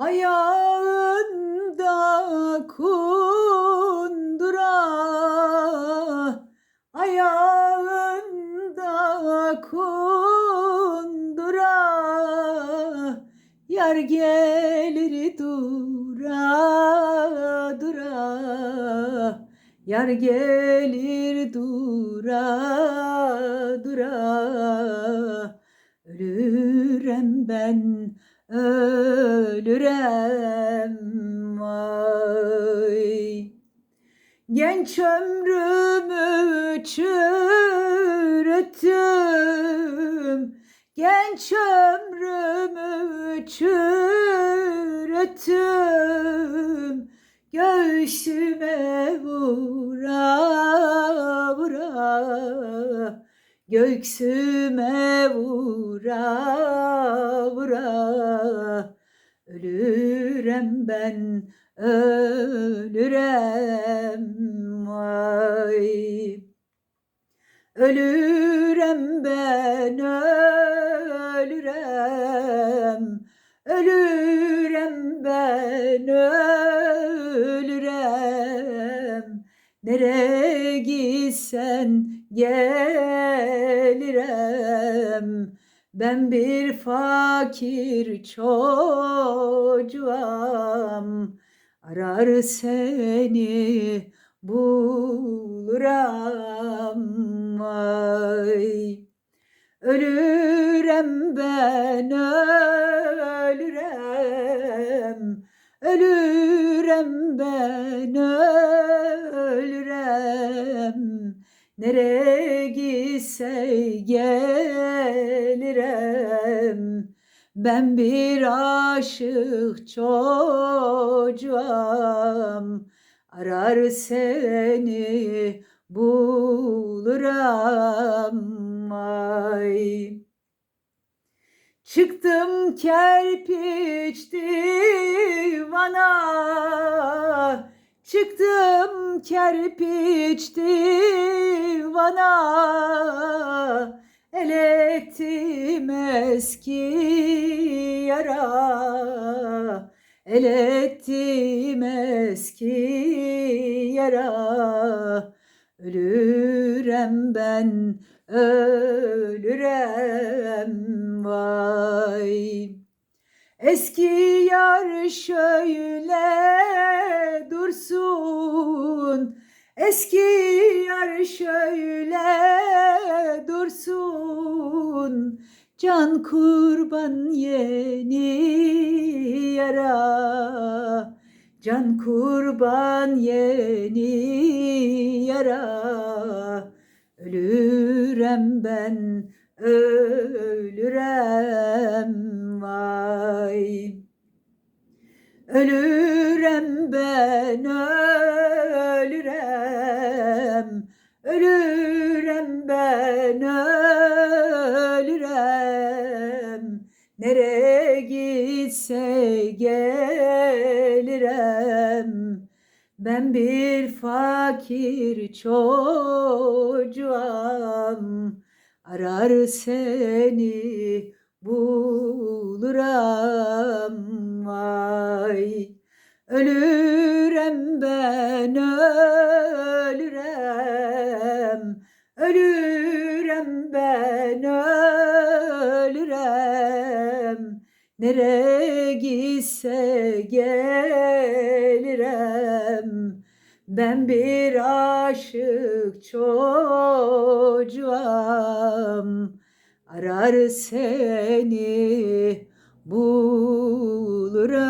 Ayağında kundura Ayağında kundura. Yar gelir dura dura. Yar gelir dura dura. Ölürem ben ölürem vay. Genç ömrümü çürüttüm Genç ömrümü çürüttüm. Göğsüme vura vura Göksüme vura vura Ölürem ben ölürem vay. Ölürem ben ölürem Ölürem ben ölürem. Nereye gitsen gelirim Ben bir fakir çocuğum. Arar seni buluram. Vay Ölürem ben ölürem. Ölürem ben ölürem. Nereye gitse gelirim Ben bir aşık çocuğum. Arar seni buluram. Ay. Çıktım kerpiç divana Çıktım kerpiç divana El ettim eski yara. El ettim eski yara. Ölürem ben ölürem vay Eski yar şöyle dursun. Eski yar şöyle dursun. Can kurban yeni yara. Can kurban yeni yara. Ölürem ben ölürem Ölürem ben ölürem. Ölürem ben ölürem. Nereye gitse gelirim Ben bir fakir çocuğum. Arar seni buluram Ölürem ben ölürem. Ölürem ben ölürem. Nereye gitse gelirim Ben bir aşık çocuğum. Arar seni buluram